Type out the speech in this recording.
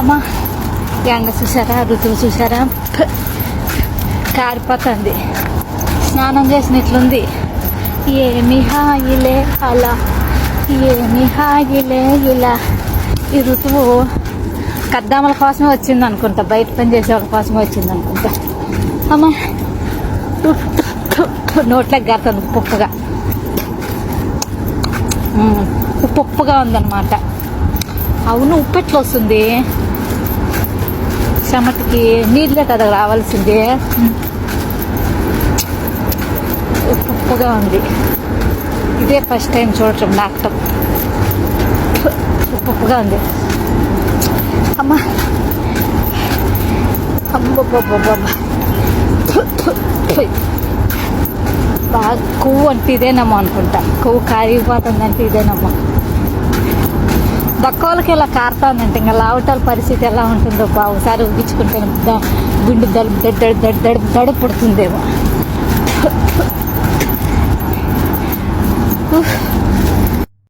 అమ్మా ఎండ చూసారా ఋతువు చూసారా కారిపోతుంది. స్నానం చేసినట్లుంది. ఏమి హాయిలే అలా. ఏమి హాయిలే ఇలా. ఈ ఋతువు కద్దామల కోసమే వచ్చింది అనుకుంటా బయట పని చేసే వాళ్ళ కోసమే వచ్చింది అనుకుంటా అమ్మా నోట్లోకి గడుతుంది ఉప్పుగా ఉప్పు ఉప్పుగా ఉందన్నమాట. అవును ఉప్పు ఎట్లా వస్తుంది? చెమటికి నీళ్ళే కదా రావాల్సిందే. ఉప్పుగా ఉంది. ఇదే ఫస్ట్ టైం చూడటం నాకు ఉప్పుగా ఉంది. అమ్మా. అమ్మబ్బబ్బబ్బ బాగా కొవ్వు అంటే ఇదేనమ్మా అనుకుంటా. కొవ్వు కారిపోతుందంటే ఇదేనమ్మా. దక్కోలకి ఇలా కారుతానంటే ఇంకా లావటాల పరిస్థితి ఎలా ఉంటుందో బా ఒకసారి ఊగించుకుంటే గుండె దడుపు దడు దడు దడు దడు పుడుతుందేమో.